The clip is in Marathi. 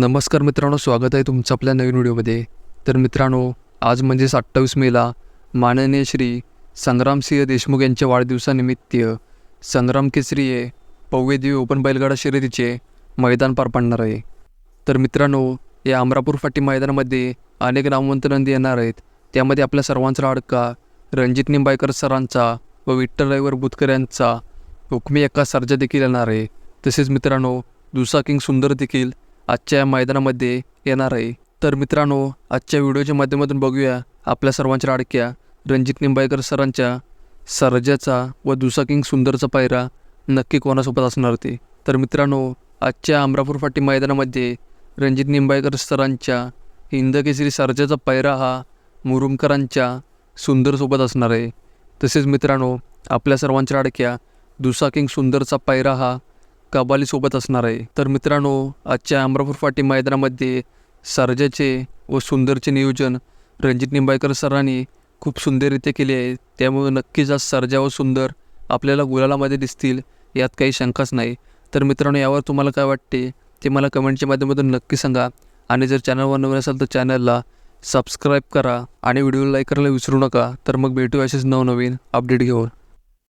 नमस्कार मित्रांनो स्वागत आहे तुमचं आपल्या नवीन व्हिडिओमध्ये. तर मित्रांनो आज म्हणजेच अठ्ठावीस मेला माननीय श्री संग्रामसिंह देशमुख यांच्या वाढदिवसानिमित्त संग्राम केसरी हे पव्यदेवी ओपन बैलगाडा शर्यतीचे मैदान पार पाडणार आहे. तर मित्रांनो या अमरापूर फाटी मैदानामध्ये अनेक नामवंत नंदी येणार आहेत. त्यामध्ये आपल्या सर्वांचा लाडका रणजित निंबाळकर सरांचा व विठ्ठल रविवर बुतकर यांचा. हुकमी एका सर्जा देखील येणार आहे. तसेच मित्रांनो दुसा किंग सुंदर देखील आजच्या या मैदानामध्ये येणार आहे. तर मित्रांनो आजच्या व्हिडिओच्या माध्यमातून बघूया आपल्या सर्वांच्या लाडक्या रणजित निंबाळकर सरांच्या सर्जाचा व दुसा किंग सुंदरचा पायरा नक्की कोणासोबत असणार ते. तर मित्रांनो आजच्या अमरापूर फाटी मैदानामध्ये रणजित निंबाळकर सरांच्या हिंदकेसरी सर्जाचा पायरा हा मुरुमकरांच्या सुंदरसोबत असणार आहे. तसेच मित्रांनो आपल्या सर्वांच्या लाडक्या दुसा किंग सुंदरचा पायरा हा कबालीसोबत असणार आहे. तर मित्रांनो आजच्या अमरापूर फाटी मैदानामध्ये सर्जाचे व सुंदरचे नियोजन रणजित निंबाळकर सरांनी खूप सुंदररित्या केले आहे. त्यामुळे नक्कीच आज सर्जा व सुंदर आपल्याला गुलालामध्ये दिसतील यात काही शंकाच नाही. तर मित्रांनो यावर तुम्हाला काय वाटते ते मला कमेंटच्या माध्यमातून नक्की सांगा. आणि जर चॅनलवर नवीन असाल तर चॅनलला सबस्क्राईब करा आणि व्हिडिओ लाईक करायला विसरू नका. तर मग भेटू असेच नवनवीन अपडेट घेऊन.